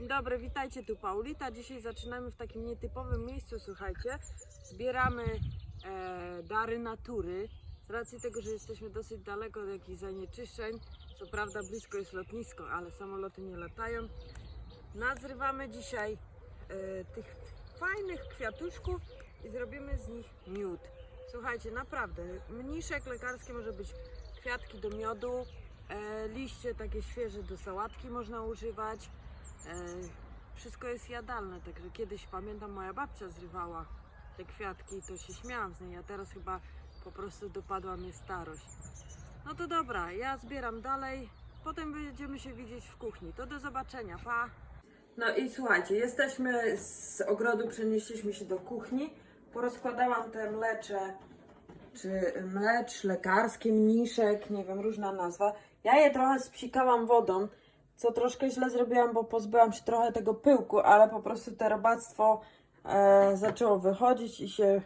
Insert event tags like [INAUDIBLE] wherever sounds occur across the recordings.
Dzień dobry, witajcie tu Paulita. Dzisiaj zaczynamy w takim nietypowym miejscu, słuchajcie. Zbieramy e, dary natury. Z racji tego, że jesteśmy dosyć daleko od jakichś zanieczyszczeń, co prawda blisko jest lotnisko, ale samoloty nie latają. Nazrywamy dzisiaj e, tych fajnych kwiatuszków i zrobimy z nich miód. Słuchajcie, naprawdę, mniszek lekarski może być kwiatki do miodu, e, liście takie świeże do sałatki można używać. E, wszystko jest jadalne, także kiedyś pamiętam moja babcia zrywała te kwiatki i to się śmiałam z niej, a teraz chyba po prostu dopadła mnie starość. No to dobra, ja zbieram dalej, potem będziemy się widzieć w kuchni. To do zobaczenia, pa! No i słuchajcie, jesteśmy z ogrodu, przenieśliśmy się do kuchni. Porozkładałam te mlecze, czy mlecz lekarskie, mniszek, nie wiem, różna nazwa. Ja je trochę spsikałam wodą, co troszkę źle zrobiłam, bo pozbyłam się trochę tego pyłku, ale po prostu te robactwo e, zaczęło wychodzić i się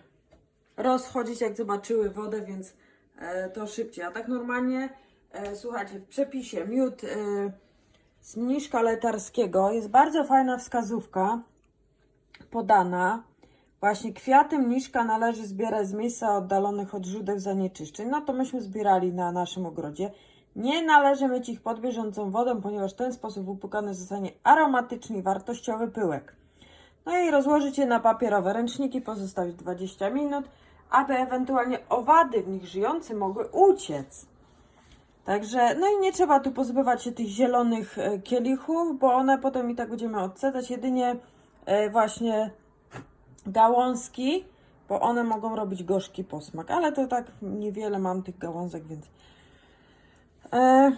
rozchodzić, jak zobaczyły wodę, więc e, to szybciej. A tak normalnie, e, słuchajcie, w przepisie miód e, z mniszka letarskiego jest bardzo fajna wskazówka podana. Właśnie kwiaty mniszka należy zbierać z miejsca oddalonych od źródeł zanieczyszczeń. No to myśmy zbierali na naszym ogrodzie. Nie należy myć ich pod bieżącą wodą, ponieważ w ten sposób wypłukany zostanie aromatyczny i wartościowy pyłek. No i rozłożyć je na papierowe ręczniki, pozostawić 20 minut, aby ewentualnie owady w nich żyjące mogły uciec. Także, no i nie trzeba tu pozbywać się tych zielonych e, kielichów, bo one potem i tak będziemy odcedzać. Jedynie e, właśnie gałązki, bo one mogą robić gorzki posmak, ale to tak niewiele mam tych gałązek, więc. E,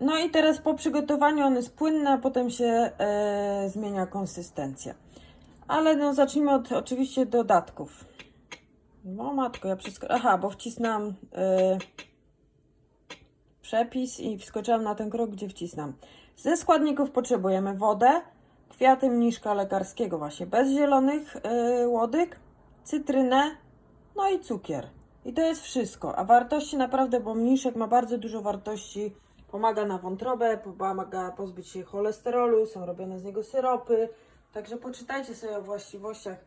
no i teraz po przygotowaniu on jest płynny, a potem się e, zmienia konsystencja. Ale no zacznijmy od oczywiście dodatków. No matko, ja wszystko. Aha, bo wcisnęłam e, przepis i wskoczyłam na ten krok, gdzie wcisnam. Ze składników potrzebujemy wodę, kwiaty mniszka lekarskiego, właśnie bez zielonych yy, łodyg, cytrynę, no i cukier. I to jest wszystko. A wartości naprawdę, bo mniszek ma bardzo dużo wartości. Pomaga na wątrobę, pomaga pozbyć się cholesterolu, są robione z niego syropy. Także poczytajcie sobie o właściwościach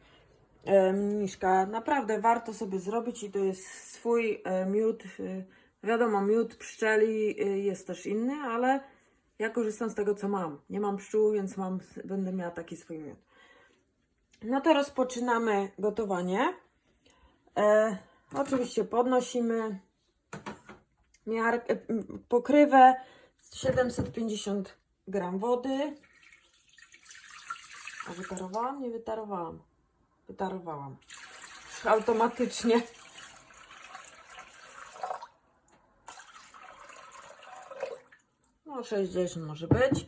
e, mniszka. Naprawdę warto sobie zrobić i to jest swój e, miód. e, Wiadomo, miód pszczeli jest też inny, ale ja korzystam z tego, co mam. Nie mam pszczół, więc mam, będę miała taki swój miód. No to rozpoczynamy gotowanie. E, oczywiście podnosimy miarkę, m, pokrywę 750 gram wody. A wytarowałam? Nie wytarowałam. Wytarowałam. Automatycznie. No 60 może być.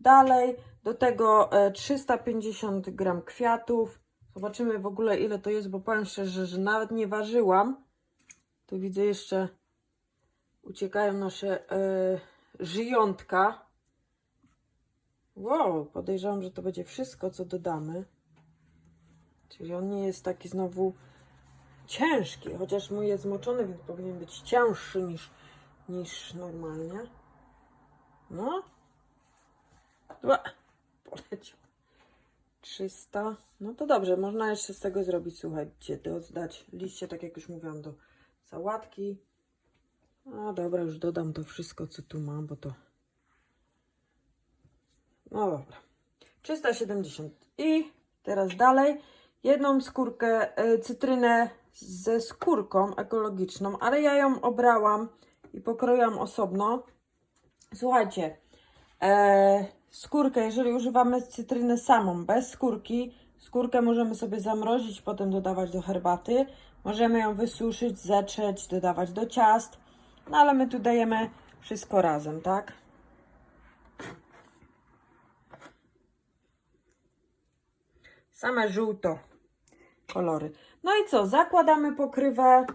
Dalej do tego e, 350 gram kwiatów. Zobaczymy w ogóle ile to jest, bo powiem szczerze, że nawet nie ważyłam. Tu widzę jeszcze uciekają nasze e, żyjątka. Wow, podejrzewam, że to będzie wszystko, co dodamy. Czyli on nie jest taki znowu ciężki, chociaż mój jest zmoczony, więc powinien być cięższy niż, niż normalnie. No. Dwa. Poleciał. 300. No to dobrze, można jeszcze z tego zrobić, słuchajcie, dodać liście, tak jak już mówiłam, do sałatki. No dobra, już dodam to wszystko, co tu mam, bo to... No dobra. 370. I teraz dalej. Jedną skórkę, e, cytrynę ze skórką ekologiczną, ale ja ją obrałam i pokroiłam osobno. Słuchajcie, e, skórkę, jeżeli używamy cytryny samą, bez skórki, skórkę możemy sobie zamrozić, potem dodawać do herbaty. Możemy ją wysuszyć, zetrzeć, dodawać do ciast. No ale my tu dajemy wszystko razem, tak? Same żółto kolory. No i co? Zakładamy pokrywę.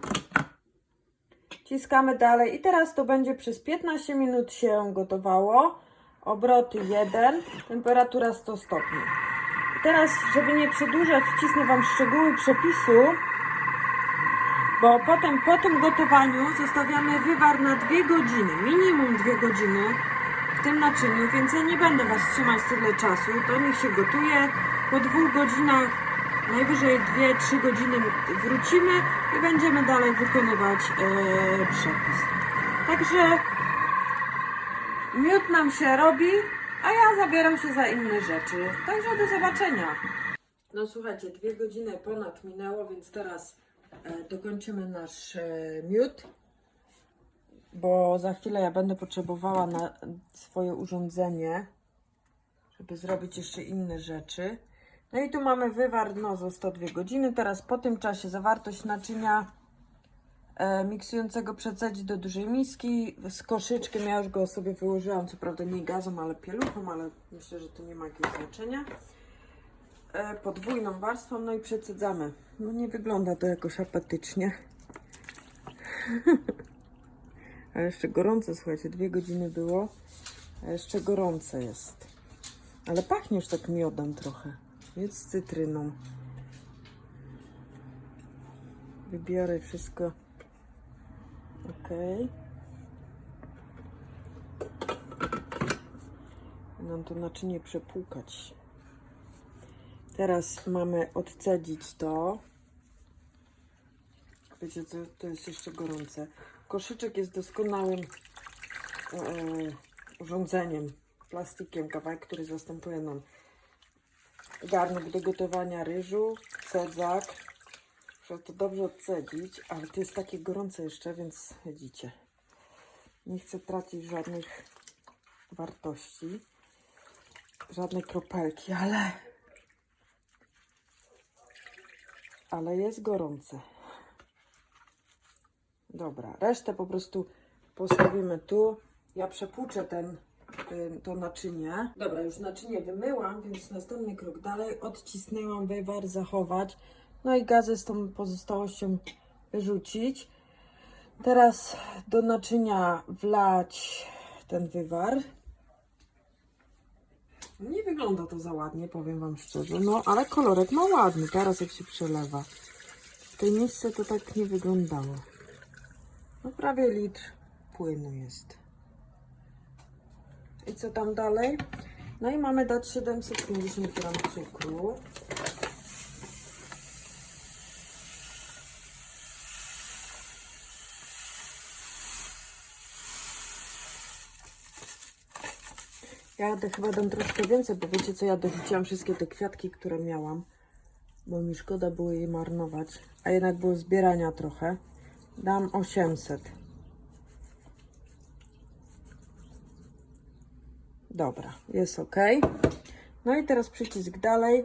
Wciskamy dalej i teraz to będzie przez 15 minut się gotowało. Obroty 1, temperatura 100 stopni. Teraz, żeby nie przedłużać, wcisnę Wam szczegóły przepisu, bo potem po tym gotowaniu zostawiamy wywar na 2 godziny, minimum 2 godziny. w tym naczyniu, więc ja nie będę Was trzymać tyle czasu. To niech się gotuje. Po dwóch godzinach, najwyżej 2-3 godziny wrócimy i będziemy dalej wykonywać e, przepis. Także miód nam się robi, a ja zabieram się za inne rzeczy. Także do zobaczenia. No słuchajcie, dwie godziny ponad minęło, więc teraz e, dokończymy nasz e, miód, bo za chwilę ja będę potrzebowała na swoje urządzenie, żeby zrobić jeszcze inne rzeczy. No i tu mamy wywar, no został dwie godziny. Teraz po tym czasie zawartość naczynia miksującego przecadzić do dużej miski z koszyczkiem. Ja już go sobie wyłożyłam, co prawda nie gazem, ale pieluchą, ale myślę, że to nie ma jakiegoś znaczenia e, podwójną warstwą, no i przecedzamy. No nie wygląda to jakoś apetycznie. [LAUGHS] A jeszcze gorące, słuchajcie, dwie godziny było, a jeszcze gorące jest. Ale pachnie już tak miodem trochę, więc z cytryną. Wybiorę wszystko. Ok. Nam to naczynie przepłukać. Teraz mamy odcedzić to. Wiecie co, to jest jeszcze gorące. Koszyczek jest doskonałym e, urządzeniem, plastikiem, kawałek, który zastępuje nam garnek do gotowania ryżu, cedzak. Trzeba to dobrze odcedzić, ale to jest takie gorące jeszcze, więc widzicie. Nie chcę tracić żadnych wartości, żadnej kropelki, ale ale jest gorące. Dobra, resztę po prostu postawimy tu. Ja przepłuczę ten, y, to naczynie. Dobra, już naczynie wymyłam, więc następny krok dalej. Odcisnęłam wywar, zachować. No i gazę z tą pozostałością wyrzucić. Teraz do naczynia wlać ten wywar. Nie wygląda to za ładnie, powiem Wam szczerze. No, ale kolorek ma ładny, teraz jak się przelewa. W tej misce to tak nie wyglądało. No prawie litr płynu jest. I co tam dalej? No i mamy dać 750 gram cukru. Ja chyba dam troszkę więcej, bo wiecie co, ja dorzuciłam wszystkie te kwiatki, które miałam, bo mi szkoda było je marnować, a jednak było zbierania trochę. Dam 800. Dobra, jest ok. No i teraz przycisk dalej.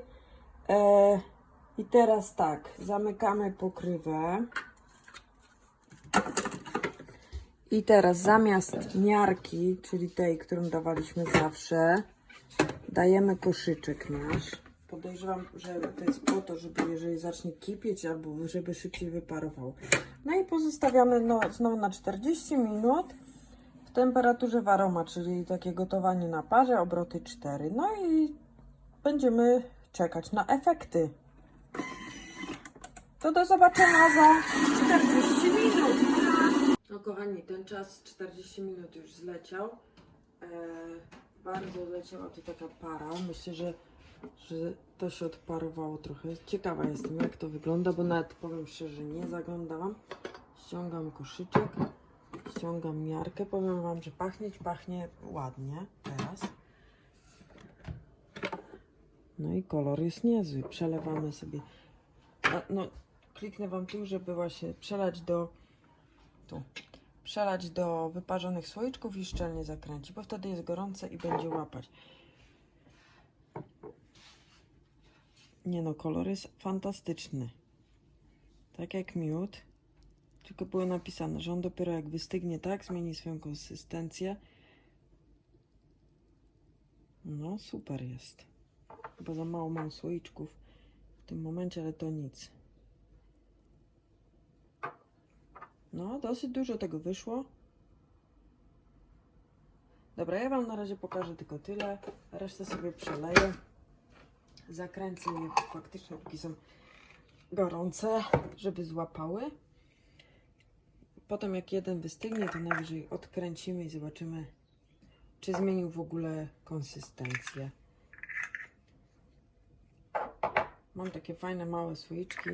E, I teraz tak, zamykamy pokrywę. I teraz zamiast miarki, czyli tej, którą dawaliśmy zawsze, dajemy koszyczek nasz. Podejrzewam, że to jest po to, żeby jeżeli zacznie kipieć, albo żeby szybciej wyparował. No i pozostawiamy no, znowu na 40 minut w temperaturze waroma, czyli takie gotowanie na parze, obroty 4. No i będziemy czekać na efekty. To do zobaczenia za 40 minut. No kochani, ten czas 40 minut już zleciał. E, bardzo leciała tu taka para. Myślę, że, że to się odparowało trochę. Ciekawa jestem, jak to wygląda, bo nawet powiem szczerze, nie zaglądałam. Ściągam koszyczek, ściągam miarkę. Powiem Wam, że pachnieć pachnie ładnie teraz. No i kolor jest niezły. Przelewamy sobie. A, no, kliknę Wam tu, żeby właśnie przelać do tu. Przelać do wyparzonych słoiczków i szczelnie zakręcić, bo wtedy jest gorące i będzie łapać. Nie no, kolor jest fantastyczny. Tak jak miód. Tylko było napisane, że on dopiero jak wystygnie tak, zmieni swoją konsystencję. No, super jest. Chyba za mało mam słoiczków w tym momencie, ale to nic. No, dosyć dużo tego wyszło. Dobra, ja Wam na razie pokażę tylko tyle. Resztę sobie przeleję. Zakręcę je faktycznie, póki są gorące, żeby złapały. Potem jak jeden wystygnie, to najwyżej odkręcimy i zobaczymy, czy zmienił w ogóle konsystencję. Mam takie fajne małe słoiczki.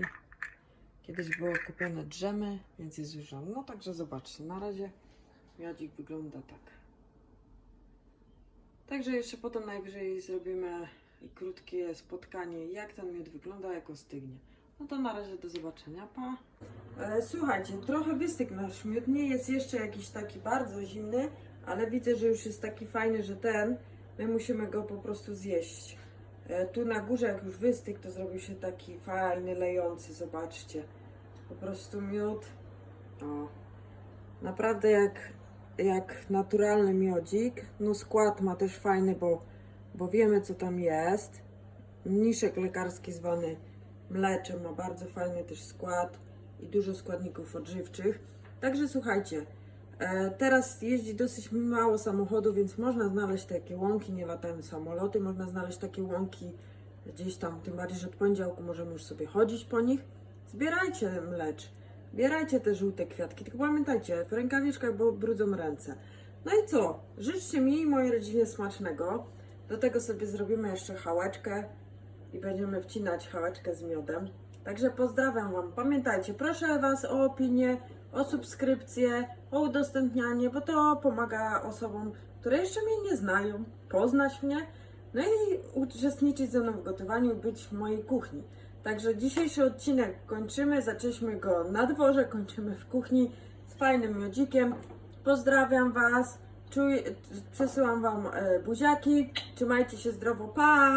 Kiedyś było kupione drzemy, więc je zużyłam. No także zobaczcie, na razie miodzik wygląda tak. Także jeszcze potem najwyżej zrobimy krótkie spotkanie, jak ten miód wygląda, jak ostygnie. No to na razie do zobaczenia, pa! E, słuchajcie, trochę wystygł nasz miód, nie jest jeszcze jakiś taki bardzo zimny, ale widzę, że już jest taki fajny, że ten, my musimy go po prostu zjeść. E, tu na górze, jak już wystygł, to zrobił się taki fajny, lejący, zobaczcie. Po prostu miód, o, naprawdę jak, jak naturalny miodzik. No skład ma też fajny, bo, bo wiemy co tam jest. Mniszek lekarski zwany mleczem ma bardzo fajny też skład i dużo składników odżywczych. Także słuchajcie, teraz jeździ dosyć mało samochodów, więc można znaleźć takie łąki, nie latają samoloty, można znaleźć takie łąki gdzieś tam, tym bardziej, że od poniedziałku możemy już sobie chodzić po nich. Zbierajcie mlecz, zbierajcie te żółte kwiatki, tylko pamiętajcie, w rękawiczkach, bo brudzą ręce. No i co? Życzcie mi i mojej rodzinie smacznego. Do tego sobie zrobimy jeszcze chałeczkę i będziemy wcinać chałeczkę z miodem. Także pozdrawiam Wam. Pamiętajcie, proszę Was o opinię, o subskrypcję, o udostępnianie, bo to pomaga osobom, które jeszcze mnie nie znają, poznać mnie, no i uczestniczyć ze mną w gotowaniu, być w mojej kuchni. Także dzisiejszy odcinek kończymy. Zaczęliśmy go na dworze, kończymy w kuchni z fajnym miodzikiem. Pozdrawiam Was, przesyłam Wam e, buziaki, trzymajcie się zdrowo, pa!